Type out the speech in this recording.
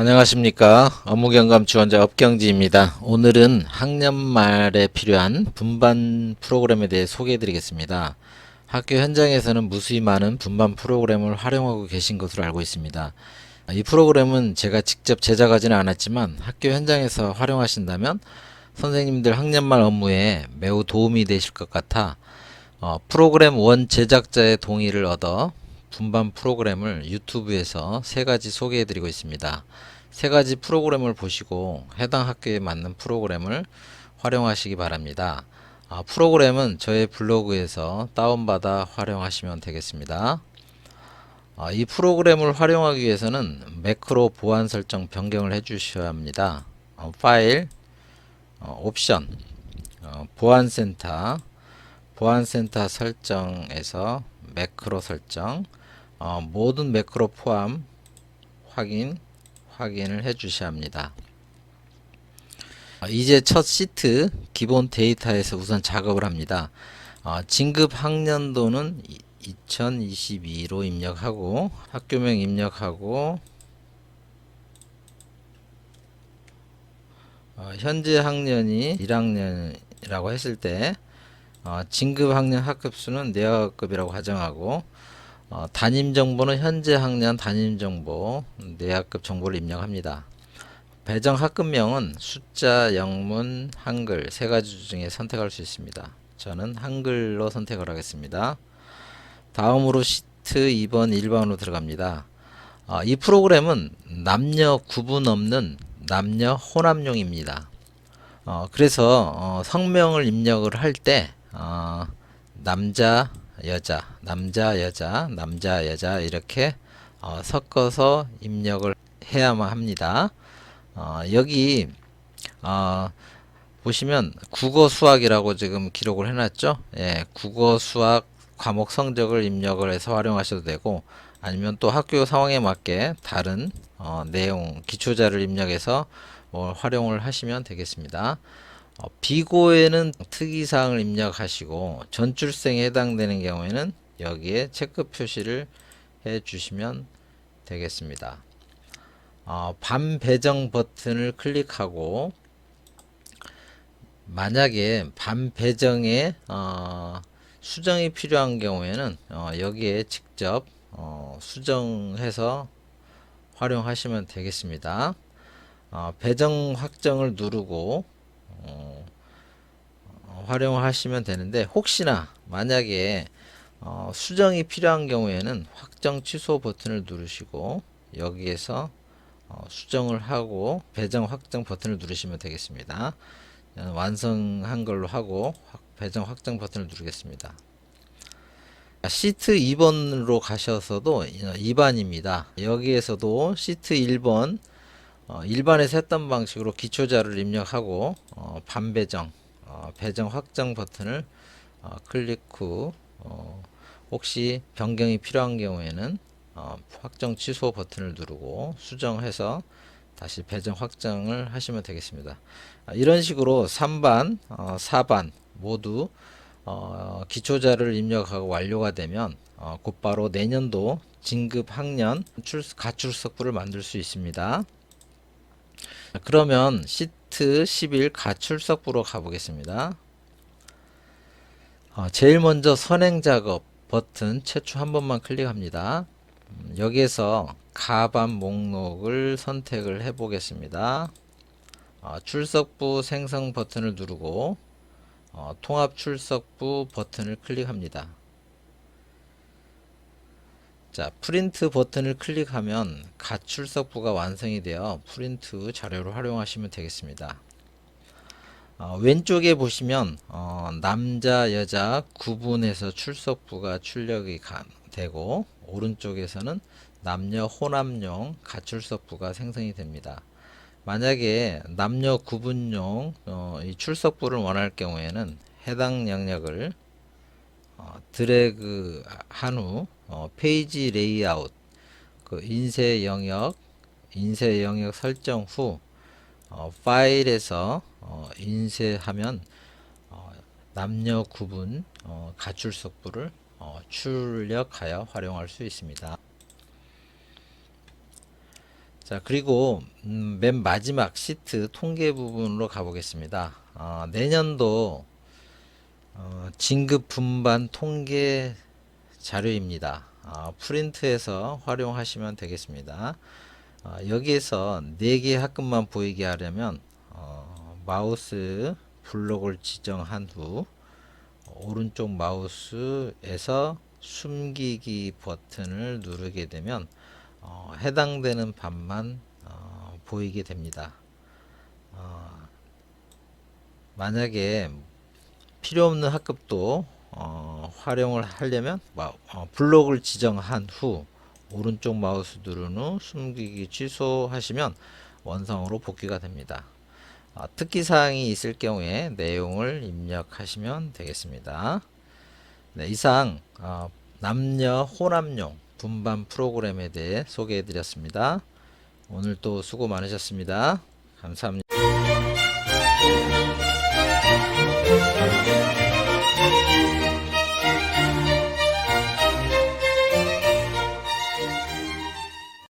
안녕하십니까 업무경감 지원자 업경지입니다. 오늘은 학년 말에 필요한 분반 프로그램에 대해 소개해 드리겠습니다. 학교 현장에서는 무수히 많은 분반 프로그램을 활용하고 계신 것으로 알고 있습니다. 이 프로그램은 제가 직접 제작하지는 않았지만 학교 현장에서 활용하신다면 선생님들 학년 말 업무에 매우 도움이 되실 것 같아 어, 프로그램 원 제작자의 동의를 얻어 분반 프로그램을 유튜브에서 세 가지 소개해 드리고 있습니다. 세 가지 프로그램을 보시고 해당 학교에 맞는 프로그램을 활용하시기 바랍니다. 아, 프로그램은 저의 블로그에서 다운받아 활용하시면 되겠습니다. 아, 이 프로그램을 활용하기 위해서는 매크로 보안 설정 변경을 해 주셔야 합니다. 어, 파일, 어, 옵션, 어, 보안센터, 보안센터 설정에서 매크로 설정, 어, 모든 매크로 포함 확인, 확인을 해 주셔야 합니다. 어, 이제 첫 시트 기본 데이터에서 우선 작업을 합니다. 어, 진급 학년도는 2022로 입력하고 학교명 입력하고 어, 현재 학년이 1학년이라고 했을 때 어, 진급 학년 학급수는 내학급이라고 가정하고 어, 담임 정보는 현재 학년 담임 정보 내학급 정보를 입력합니다. 배정 학급명은 숫자, 영문, 한글 세 가지 중에 선택할 수 있습니다. 저는 한글로 선택을 하겠습니다. 다음으로 시트 2번 1번으로 들어갑니다. 어, 이 프로그램은 남녀 구분 없는 남녀 혼합용입니다. 어, 그래서 어, 성명을 입력을 할때 어, 남자 여자 남자 여자 남자 여자 이렇게 어, 섞어서 입력을 해야만 합니다. 어, 여기 어, 보시면 국어 수학이라고 지금 기록을 해놨죠. 예, 국어 수학 과목 성적을 입력을 해서 활용하셔도 되고 아니면 또 학교 상황에 맞게 다른 어, 내용 기초자를 입력해서 뭐 활용을 하시면 되겠습니다. 어, 비고에는 특이사항을 입력하시고 전출생에 해당되는 경우에는 여기에 체크 표시를 해 주시면 되겠습니다. 어, 반 배정 버튼을 클릭하고 만약에 반 배정에 어, 수정이 필요한 경우에는 어, 여기에 직접 어, 수정해서 활용하시면 되겠습니다. 어, 배정 확정을 누르고 활용하시면 되는데 혹시나 만약에 어, 수정이 필요한 경우에는 확정 취소 버튼을 누르시고 여기에서 어, 수정을 하고 배정 확정 버튼을 누르시면 되겠습니다. 완성한 걸로 하고 확- 배정 확정 버튼을 누르겠습니다. 시트 2번으로 가셔서도 2반입니다. 여기에서도 시트 1번 어, 일반에서 했던 방식으로 기초자를 입력하고 어, 반배정, 어, 배정 확정 버튼을 어, 클릭 후 어, 혹시 변경이 필요한 경우에는 어, 확정 취소 버튼을 누르고 수정해서 다시 배정 확정을 하시면 되겠습니다. 아, 이런 식으로 3반, 어, 4반 모두 어, 기초자를 입력하고 완료가 되면 어, 곧바로 내년도 진급 학년 출, 가출석부를 만들 수 있습니다. 그러면 시트 11 가출석부로 가보겠습니다. 어, 제일 먼저 선행 작업 버튼 최초 한 번만 클릭합니다. 음, 여기에서 가반 목록을 선택을 해 보겠습니다. 어, 출석부 생성 버튼을 누르고 어, 통합 출석부 버튼을 클릭합니다. 자, 프린트 버튼을 클릭하면 가출석부가 완성이 되어 프린트 자료로 활용하시면 되겠습니다. 어, 왼쪽에 보시면 어, 남자 여자 구분해서 출석부가 출력이 가, 되고 오른쪽에서는 남녀 혼합용 가출석부가 생성이 됩니다. 만약에 남녀 구분용 어, 이 출석부를 원할 경우에는 해당 영역을 어, 드래그 한 후 어, 페이지 레이아웃 그 인쇄 영역 인쇄 영역 설정 후 어, 파일에서 어, 인쇄하면 어, 남녀 구분 어, 가출석부를 어, 출력하여 활용할 수 있습니다. 자, 그리고 음, 맨 마지막 시트 통계 부분으로 가보겠습니다. 어, 내년도 어, 진급 분반 통계 자료입니다. 어, 프린트해서 활용하시면 되겠습니다. 어, 여기에서 4개 학급만 보이게 하려면 어, 마우스 블록을 지정한 후 오른쪽 마우스에서 숨기기 버튼을 누르게 되면 어, 해당되는 반만 어, 보이게 됩니다. 어, 만약에 필요 없는 학급도 어, 활용을 하려면 마- 어, 블록을 지정한 후 오른쪽 마우스 누른 후 숨기기 취소하시면 원성으로 복귀가 됩니다. 어, 특기사항이 있을 경우에 내용을 입력하시면 되겠습니다. 네, 이상 어, 남녀 호남용 분반 프로그램에 대해 소개해 드렸습니다. 오늘 또 수고 많으셨습니다. 감사합니다.